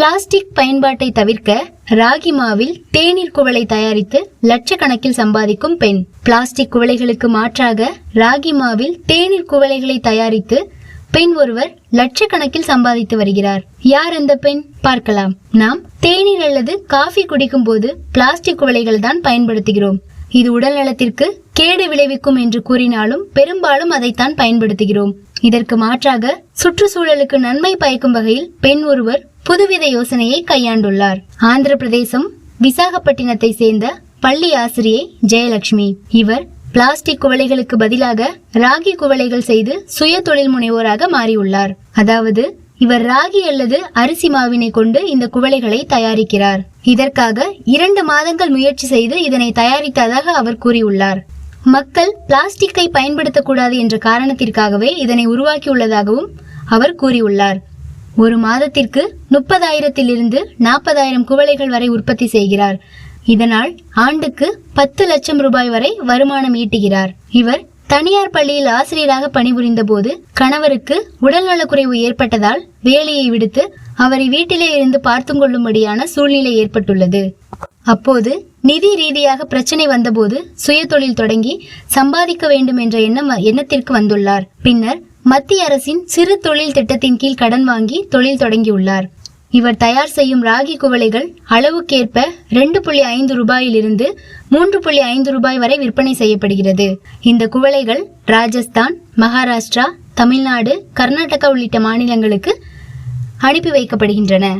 Plastic பயன்பாட்டை தவிர்க்க ராகி மாவில் தேநீர் குவளை தயாரித்து லட்சக்கணக்கில் சம்பாதிக்கும் பெண். பிளாஸ்டிக் குவளைகளுக்கு மாற்றாக ராகி மாவில் தேநீர் குவளைகளை தயாரித்து பெண் ஒருவர் லட்சக்கணக்கில் சம்பாதித்து வருகிறார். யார் அந்த பெண்? பார்க்கலாம். நாம் தேநீர் அல்லது காஃபி குடிக்கும் போது பிளாஸ்டிக் குவளைகள் தான் பயன்படுத்துகிறோம். இது உடல் நலத்திற்கு கேடு விளைவிக்கும் என்று கூறினாலும் பெரும்பாலும் அதைத்தான் பயன்படுத்துகிறோம். இதற்கு மாற்றாக சுற்றுச்சூழலுக்கு நன்மை பயக்கும் வகையில் பெண் ஒருவர் புதுவித யோசனையை கையாண்டுள்ளார். ஆந்திர பிரதேசம் விசாகப்பட்டினத்தை சேர்ந்த பள்ளி ஆசிரியை ஜெயலட்சுமி. இவர் பிளாஸ்டிக் குவளைகளுக்கு பதிலாக ராகி குவளைகள் செய்து சுய தொழில் முனைவோராக மாறியுள்ளார். அதாவது இவர் ராகி அல்லது அரிசி மாவினை கொண்டு இந்த குவளைகளை தயாரிக்கிறார். இதற்காக இரண்டு மாதங்கள் முயற்சி செய்து இதனை தயாரித்ததாக அவர் கூறியுள்ளார். மக்கள் பிளாஸ்டிக்கை பயன்படுத்தக்கூடாது என்ற காரணத்திற்காகவே இதனை உருவாக்கியுள்ளதாகவும் அவர் கூறியுள்ளார். ஒரு மாதத்திற்கு முப்பதாயிரத்திலிருந்து நாற்பதாயிரம் குவளைகள் வரை உற்பத்தி செய்கிறார். இதனால் ஆண்டுக்கு பத்து லட்சம் ரூபாய் வரை வருமானம் ஈட்டுகிறார். இவர் தனியார் பள்ளியில் ஆசிரியராக பணிபுரிந்த போது கணவருக்கு உடல்நலக்குறைவு ஏற்பட்டதால் வேலையை விடுத்து அவரை வீட்டிலே இருந்து பார்த்து கொள்ளும்படியான சூழ்நிலை ஏற்பட்டுள்ளது. அப்போது நிதி ரீதியாக பிரச்சனை வந்தபோது சுயதொழில் தொடங்கி சம்பாதிக்க வேண்டும் என்ற எண்ணம் எண்ணத்திற்கு வந்துள்ளார். பின்னர் மத்திய அரசின் சிறு தொழில் திட்டத்தின் கீழ் கடன் வாங்கி தொழில் தொடங்கியுள்ளார். இவர் தயார் செய்யும் ராகி குவளைகள் அளவுக்கேற்ப ரெண்டு புள்ளி ஐந்து ரூபாயிலிருந்து மூன்று புள்ளி ஐந்து ரூபாய் வரை விற்பனை செய்யப்படுகிறது. இந்த குவளைகள் ராஜஸ்தான் மகாராஷ்டிரா தமிழ்நாடு கர்நாடகா உள்ளிட்ட மாநிலங்களுக்கு அனுப்பி வைக்கப்படுகின்றன.